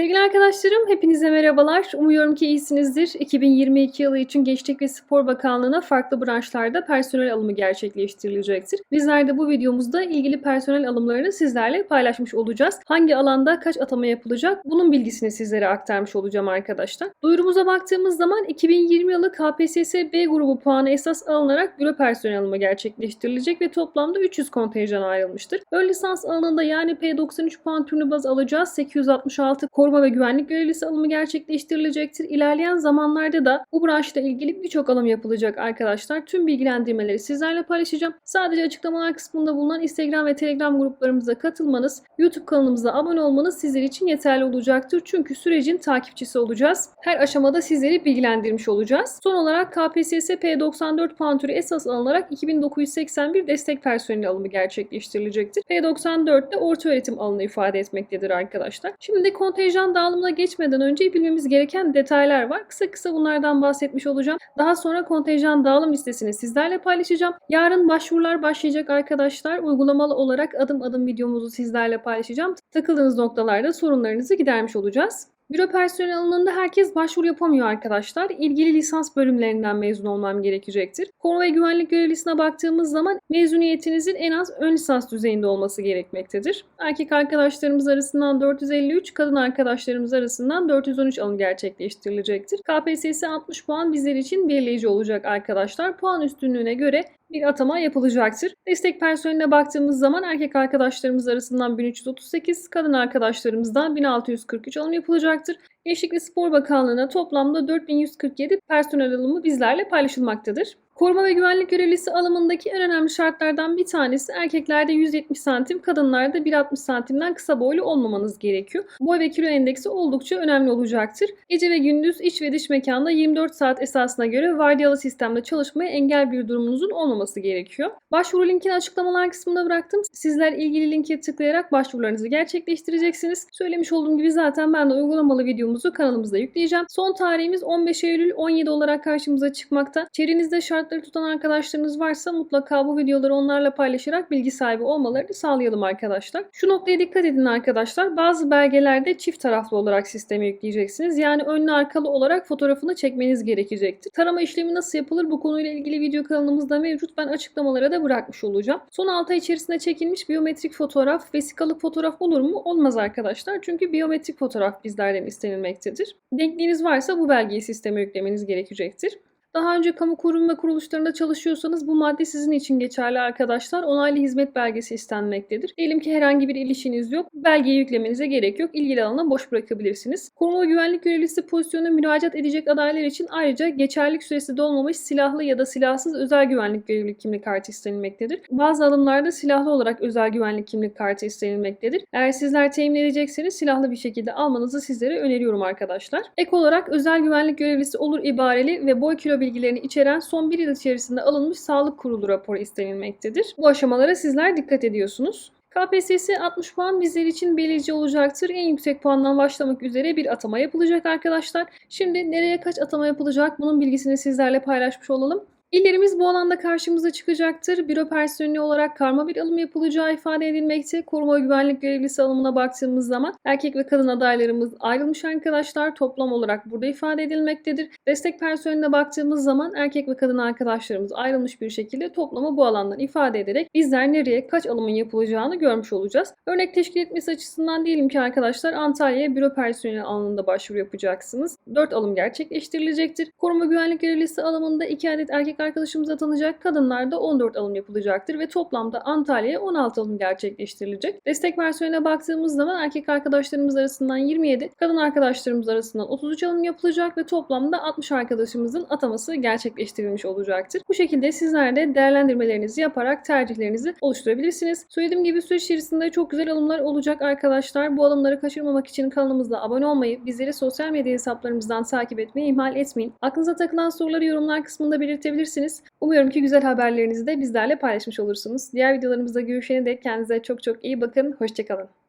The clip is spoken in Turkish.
Sevgili arkadaşlarım, hepinize merhabalar. Umuyorum ki iyisinizdir. 2022 yılı için Gençlik ve Spor Bakanlığı'na farklı branşlarda personel alımı gerçekleştirilecektir. Bizler de bu videomuzda ilgili personel alımlarını sizlerle paylaşmış olacağız. Hangi alanda kaç atama yapılacak bunun bilgisini sizlere aktarmış olacağım arkadaşlar. Duyurumuza baktığımız zaman 2020 yılı KPSS B grubu puanı esas alınarak büro personel alımı gerçekleştirilecek ve toplamda 300 kontenjan ayrılmıştır. Ön lisans alanında yani P93 puan türünü baz alacağız. 866 koruma ve güvenlik görevlisi alımı gerçekleştirilecektir. İlerleyen zamanlarda da bu branşla ilgili birçok alım yapılacak arkadaşlar. Tüm bilgilendirmeleri sizlerle paylaşacağım. Sadece açıklamalar kısmında bulunan Instagram ve Telegram gruplarımıza katılmanız, YouTube kanalımıza abone olmanız sizler için yeterli olacaktır. Çünkü sürecin takipçisi olacağız. Her aşamada sizleri bilgilendirmiş olacağız. Son olarak KPSS P94 puan türü esas alınarak 2981 destek personeli alımı gerçekleştirilecektir. P94 de orta öğretim alanı ifade etmektedir arkadaşlar. Şimdi kontenjan dağılımına geçmeden önce bilmemiz gereken detaylar var. Kısa kısa bunlardan bahsetmiş olacağım. Daha sonra kontenjan dağılım listesini sizlerle paylaşacağım. Yarın başvurular başlayacak arkadaşlar. Uygulamalı olarak adım adım videomuzu sizlerle paylaşacağım. Takıldığınız noktalarda sorunlarınızı gidermiş olacağız. Büro personeli alanında herkes başvuru yapamıyor arkadaşlar. İlgili lisans bölümlerinden mezun olmam gerekecektir. Koruma ve güvenlik görevlisine baktığımız zaman mezuniyetinizin en az ön lisans düzeyinde olması gerekmektedir. Erkek arkadaşlarımız arasından 453, kadın arkadaşlarımız arasından 413 alım gerçekleştirilecektir. KPSS 60 puan bizler için belirleyici olacak arkadaşlar. Puan üstünlüğüne göre bir atama yapılacaktır. Destek personeline baktığımız zaman erkek arkadaşlarımız arasından 1338, kadın arkadaşlarımızdan 1643 alım yapılacaktır. Gençlik ve Spor Bakanlığı'na toplamda 4147 personel alımı bizlerle paylaşılmaktadır. Koruma ve güvenlik görevlisi alımındaki en önemli şartlardan bir tanesi erkeklerde 170 santim, kadınlarda 1.60 santimden kısa boylu olmamanız gerekiyor. Boy ve kilo endeksi oldukça önemli olacaktır. Gece ve gündüz iç ve dış mekanda 24 saat esasına göre vardiyalı sistemde çalışmaya engel bir durumunuzun olmaması gerekiyor. Başvuru linkini açıklamalar kısmına bıraktım. Sizler ilgili linke tıklayarak başvurularınızı gerçekleştireceksiniz. Söylemiş olduğum gibi zaten ben de uygulamalı videomuzu kanalımızda yükleyeceğim. Son tarihimiz 15 Eylül 17 olarak karşımıza çıkmakta. Çevrenizde şartları tutan arkadaşlarınız varsa mutlaka bu videoları onlarla paylaşarak bilgi sahibi olmalarını sağlayalım arkadaşlar. Şu noktaya dikkat edin arkadaşlar. Bazı belgelerde çift taraflı olarak sisteme yükleyeceksiniz. Yani önlü arkalı olarak fotoğrafını çekmeniz gerekecektir. Tarama işlemi nasıl yapılır bu konuyla ilgili video kanalımızda mevcut. Ben açıklamalara da bırakmış olacağım. Son 6 ay içerisinde çekilmiş biyometrik fotoğraf, vesikalık fotoğraf olur mu? Olmaz arkadaşlar. Çünkü biyometrik fotoğraf bizlerden istenilmektedir. Denkliğiniz varsa bu belgeyi sisteme yüklemeniz gerekecektir. Daha önce kamu kurum ve kuruluşlarında çalışıyorsanız bu madde sizin için geçerli arkadaşlar. Onaylı hizmet belgesi istenmektedir. Diyelim ki herhangi bir ilişkiniz yok. Belgeyi yüklemenize gerek yok. İlgili alana boş bırakabilirsiniz. Koruma ve güvenlik görevlisi pozisyonuna müracaat edecek adaylar için ayrıca geçerlik süresi dolmamış silahlı ya da silahsız özel güvenlik görevlilik kimlik kartı istenilmektedir. Bazı alımlarda silahlı olarak özel güvenlik kimlik kartı istenilmektedir. Eğer sizler temin edecekseniz silahlı bir şekilde almanızı sizlere öneriyorum arkadaşlar. Ek olarak özel güvenlik görevlisi olur ibareli ve boy kilo bilgilerini içeren son bir yıl içerisinde alınmış sağlık kurulu raporu istenilmektedir. Bu aşamalara sizler dikkat ediyorsunuz. KPSS 60 puan bizler için belirleyici olacaktır. En yüksek puandan başlamak üzere bir atama yapılacak arkadaşlar. Şimdi nereye kaç atama yapılacak bunun bilgisini sizlerle paylaşmış olalım. İllerimiz bu alanda karşımıza çıkacaktır. Büro personeli olarak karma bir alım yapılacağı ifade edilmekte. Koruma ve güvenlik görevlisi alımına baktığımız zaman erkek ve kadın adaylarımız ayrılmış arkadaşlar. Toplam olarak burada ifade edilmektedir. Destek personeline baktığımız zaman erkek ve kadın arkadaşlarımız ayrılmış bir şekilde toplamı bu alandan ifade ederek bizler nereye kaç alımın yapılacağını görmüş olacağız. Örnek teşkil etmesi açısından diyelim ki arkadaşlar Antalya'ya büro personeli alanında başvuru yapacaksınız. 4 alım gerçekleştirilecektir. Koruma güvenlik görevlisi alımında 2 adet erkek arkadaşımız atanacak. Kadınlarda 14 alım yapılacaktır ve toplamda Antalya'ya 16 alım gerçekleştirilecek. Destek versiyonuna baktığımız zaman erkek arkadaşlarımız arasından 27, kadın arkadaşlarımız arasından 33 alım yapılacak ve toplamda 60 arkadaşımızın ataması gerçekleştirilmiş olacaktır. Bu şekilde sizler de değerlendirmelerinizi yaparak tercihlerinizi oluşturabilirsiniz. Söylediğim gibi süreç içerisinde çok güzel alımlar olacak arkadaşlar. Bu alımları kaçırmamak için kanalımıza abone olmayı, bizleri sosyal medya hesaplarımızdan takip etmeyi ihmal etmeyin. Aklınıza takılan soruları yorumlar kısmında belirtebilirsiniz bulabilirsiniz. Umuyorum ki güzel haberlerinizi de bizlerle paylaşmış olursunuz. Diğer videolarımızda görüşene dek kendinize çok çok iyi bakın. Hoşçakalın.